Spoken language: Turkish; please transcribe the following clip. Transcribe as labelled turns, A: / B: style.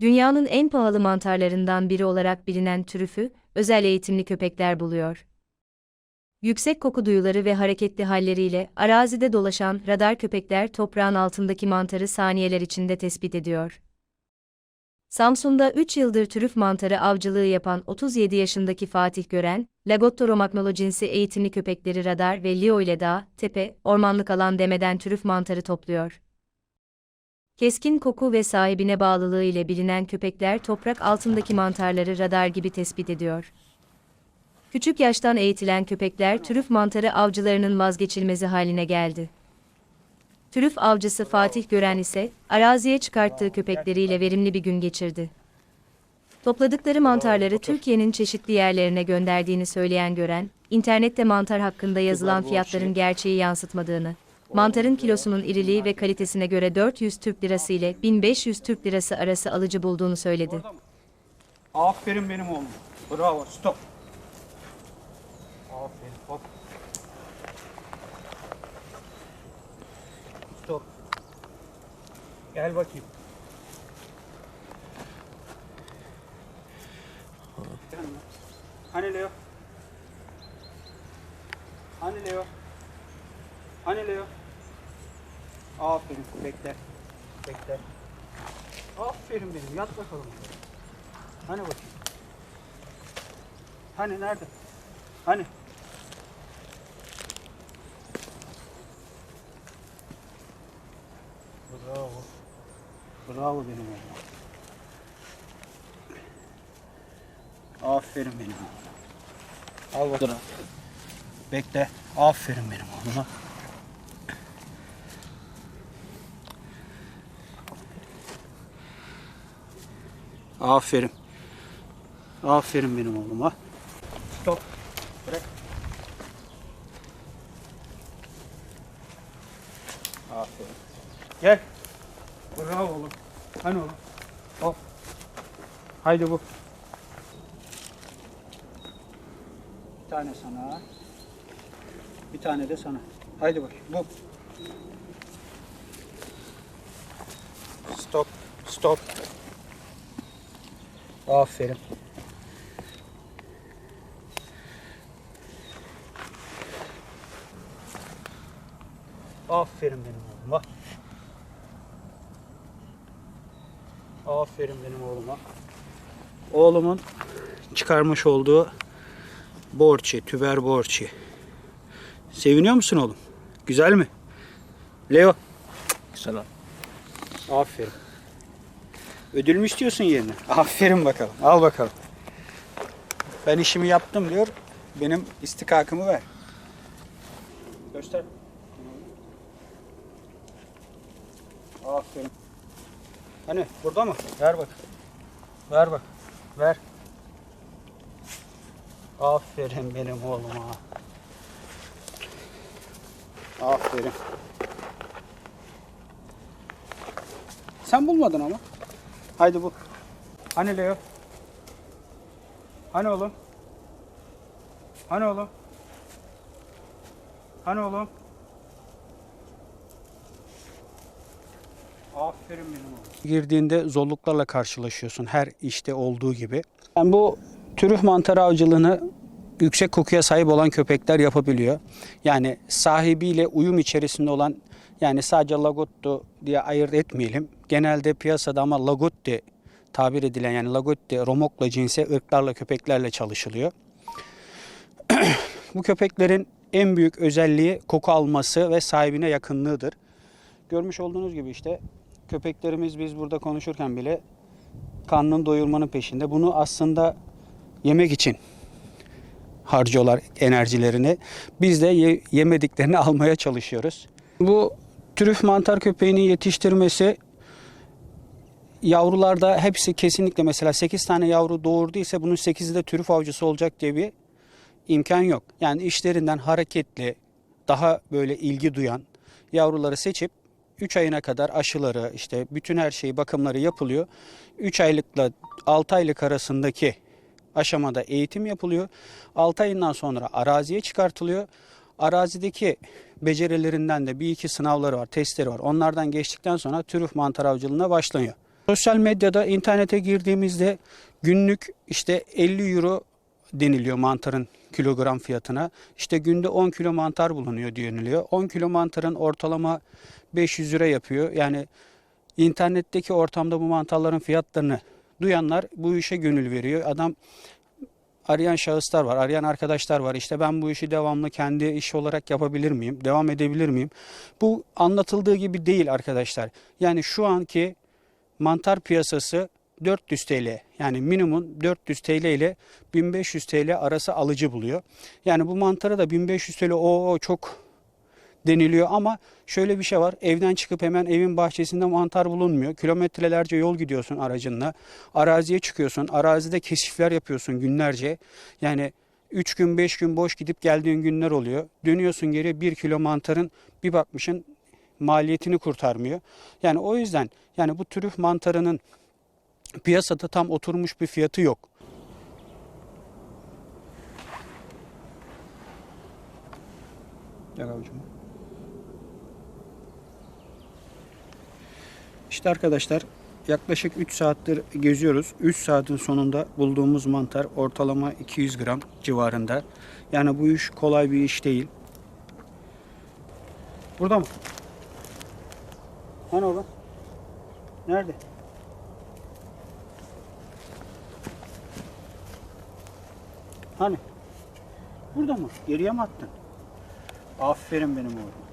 A: Dünyanın en pahalı mantarlarından biri olarak bilinen trüfü, özel eğitimli köpekler buluyor. Yüksek koku duyuları ve hareketli halleriyle arazide dolaşan radar köpekler toprağın altındaki mantarı saniyeler içinde tespit ediyor. Samsun'da 3 yıldır trüf mantarı avcılığı yapan 37 yaşındaki Fatih Gören, Lagottoromagnola cinsi eğitimli köpekleri radar ve Leo ile dağ, tepe, ormanlık alan demeden trüf mantarı topluyor. Keskin koku ve sahibine bağlılığı ile bilinen köpekler toprak altındaki mantarları radar gibi tespit ediyor. Küçük yaştan eğitilen köpekler trüf mantarı avcılarının vazgeçilmezi haline geldi. Trüf avcısı Fatih Gören ise araziye çıkarttığı köpekleriyle verimli bir gün geçirdi. Topladıkları mantarları Türkiye'nin çeşitli yerlerine gönderdiğini söyleyen Gören, internette mantar hakkında yazılan fiyatların gerçeği yansıtmadığını, mantarın kilosunun iriliği ve kalitesine göre 400 Türk Lirası ile 1500 Türk Lirası arası alıcı bulduğunu söyledi.
B: Aferin benim oğlum. Bravo. Stop. Aferin. Hop. Stop. Gel bakayım. Hani Leo? Hani Leo? Hani Leo? Aferin. Bekle. Bekle. Aferin benim. Yat bakalım. Hani bakayım? Hani nerede? Hani? Bravo. Bravo benim oğlum. Aferin benim oğlum. Al bakalım. Bekle. Aferin benim oğluma. Aferin. Aferin benim oğluma. Stop. Bırak. Aferin. Gel. Bravo oğlum. Hani oğlum? Hop. Haydi bu. Bir tane sana. Bir tane de sana. Haydi bak. Bu. Stop. Stop. Aferin. Aferin benim oğluma. Aferin benim oğluma. Oğlumun çıkarmış olduğu borçi, tüber borçi. Seviniyor musun oğlum? Güzel mi? Leo.
C: Güzel.
B: Aferin. Ödül mü istiyorsun yerine? Aferin bakalım. Al bakalım. Ben işimi yaptım diyor. Benim istikakımı ver. Göster. Aferin. Hani burada mı? Ver bak. Ver bak. Ver. Aferin benim oğluma. Aferin. Sen bulmadın ama. Haydi bu. Hani Leo? Hani oğlum? Hani oğlum? Hani oğlum? Aferin benim oğlum. Girdiğinde zorluklarla karşılaşıyorsun her işte olduğu gibi. Yani bu türüf mantarı avcılığını yüksek kokuya sahip olan köpekler yapabiliyor. Yani sahibiyle uyum içerisinde olan yani sadece lagotto diye ayırt etmeyelim. Genelde piyasada ama lagotte tabir edilen yani lagotte, romokla cinsi ırklarla köpeklerle çalışılıyor. Bu köpeklerin en büyük özelliği koku alması ve sahibine yakınlığıdır. Görmüş olduğunuz gibi işte köpeklerimiz biz burada konuşurken bile karnını doyurmanın peşinde. Bunu aslında yemek için harcıyorlar enerjilerini. Biz de ye- yemediklerini almaya çalışıyoruz. Bu trüf mantar köpeğinin yetiştirmesi yavrularda hepsi kesinlikle mesela 8 tane yavru doğurduysa bunun 8'i de trüf avcısı olacak diye bir imkan yok. Yani işlerinden hareketli, daha böyle ilgi duyan yavruları seçip 3 ayına kadar aşıları işte bütün her şeyi bakımları yapılıyor. 3 aylıkla 6 aylık arasındaki aşamada eğitim yapılıyor. 6 ayından sonra araziye çıkartılıyor. Arazideki becerilerinden de bir iki sınavları var, testleri var. Onlardan geçtikten sonra trüf mantar avcılığına başlanıyor. Sosyal medyada internete girdiğimizde günlük işte 50 euro deniliyor mantarın kilogram fiyatına. İşte günde 10 kilo mantar bulunuyor deniliyor. 10 kilo mantarın ortalama 500 lira yapıyor. Yani internetteki ortamda bu mantarların fiyatlarını duyanlar bu işe gönül veriyor. Adam arayan şahıslar var, arayan arkadaşlar var. İşte ben bu işi devamlı kendi iş olarak yapabilir miyim? Devam edebilir miyim? Bu anlatıldığı gibi değil arkadaşlar. Yani şu anki mantar piyasası 400 TL yani minimum 400 TL ile 1500 TL arası alıcı buluyor. Yani bu mantara da 1500 TL o, çok deniliyor ama şöyle bir şey var. Evden çıkıp hemen evin bahçesinde mantar bulunmuyor. Kilometrelerce yol gidiyorsun aracınla. Araziye çıkıyorsun. Arazide keşifler yapıyorsun günlerce. Yani 3 gün 5 gün boş gidip geldiğin günler oluyor. Dönüyorsun geri 1 kilo mantarın bir bakmışın maliyetini kurtarmıyor. Yani o yüzden yani bu trüf mantarının piyasada tam oturmuş bir fiyatı yok. Gel avucuma. İşte arkadaşlar yaklaşık 3 saattir geziyoruz. 3 saatin sonunda bulduğumuz mantar ortalama 200 gram civarında. Yani bu iş kolay bir iş değil. Burada mı? Hani oğlum? Nerede? Hani? Burada mı? Geriye mi attın? Aferin benim oğlum.